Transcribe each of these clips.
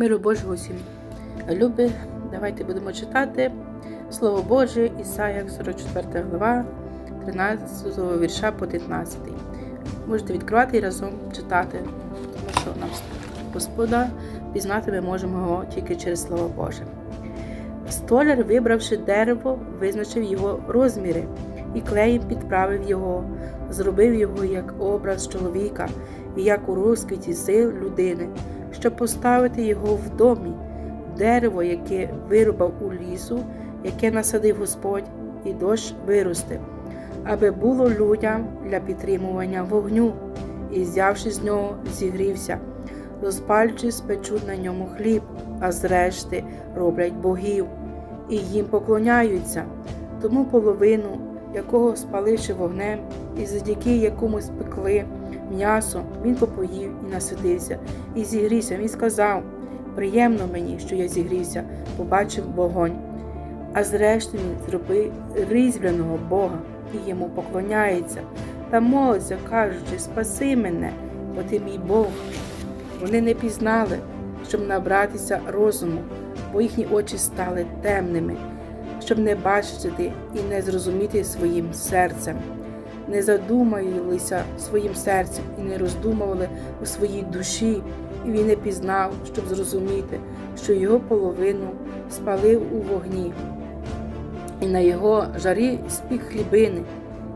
Миру Божого всім. Люби, давайте будемо читати Слово Боже, Ісая, 44 глава, 13 вірша по 19. Можете відкривати і разом читати, тому що нам Господа пізнати ми можемо його тільки через Слово Боже. Столяр, вибравши дерево, визначив його розміри і клеєм підправив його, зробив його як образ чоловіка і як у розквіті сил людини, щоб поставити його в домі, дерево, яке вирубав у лісу, яке насадив Господь, і дощ виросте, аби було людям для підтримування вогню, і, взявши з нього, зігрівся, розпалюючи, спечуть на ньому хліб, а зрешти роблять богів, і їм поклоняються, тому половину, якого спаливши вогнем, і завдяки якому спекли м'ясо, він попоїв і насидився, і зігрівся. Він сказав: Приємно мені, що я зігрівся, побачив вогонь. А зрештою він зробив різьбленого Бога і йому поклоняється та молиться, кажучи, спаси мене, бо ти мій Бог. Вони не пізнали, щоб набратися розуму, бо їхні очі стали темними, щоб не бачити і не зрозуміти своїм серцем, не задумалися своїм серцем і не роздумували у своїй душі, і він не пізнав, щоб зрозуміти, що його половину спалив у вогні, і на його жарі спік хлібини,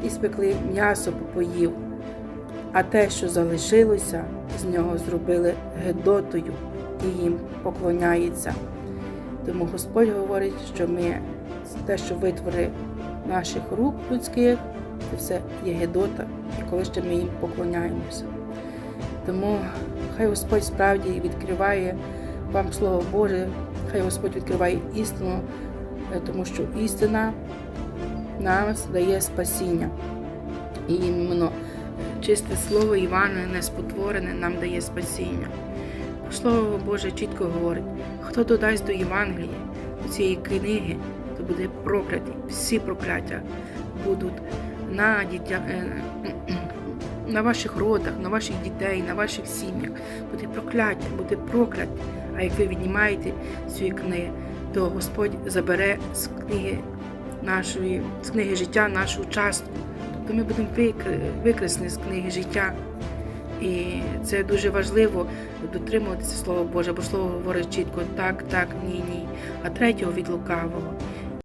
і спекли м'ясо попоїв, а те, що залишилося, з нього зробили гедотою і їм поклоняється. Тому Господь говорить, що ми те, що витвори наших рук людських, це все є гедота, і коли ще ми їм поклоняємося. Тому хай Господь справді відкриває вам Слово Боже, хай Господь відкриває істину, е, тому що істина нам дає спасіння. І іменно чисте слово Івана, не спотворене, нам дає спасіння. Слово Боже чітко говорить, хто додасть до Євангелія, до цієї книги, то буде проклятий. Всі прокляття будуть на дітя, е, на ваших родах, на ваших дітей, на ваших сім'ях. Буде прокляття, буде прокляття. А як ви віднімаєте свої книги, то Господь забере з книги нашої, з книги життя нашу частку. Тобто ми будемо викреслені з книги життя. І це дуже важливо дотримуватися Слова Боже, бо Слово говорить чітко так, так, ні, ні. А третього від лукавого.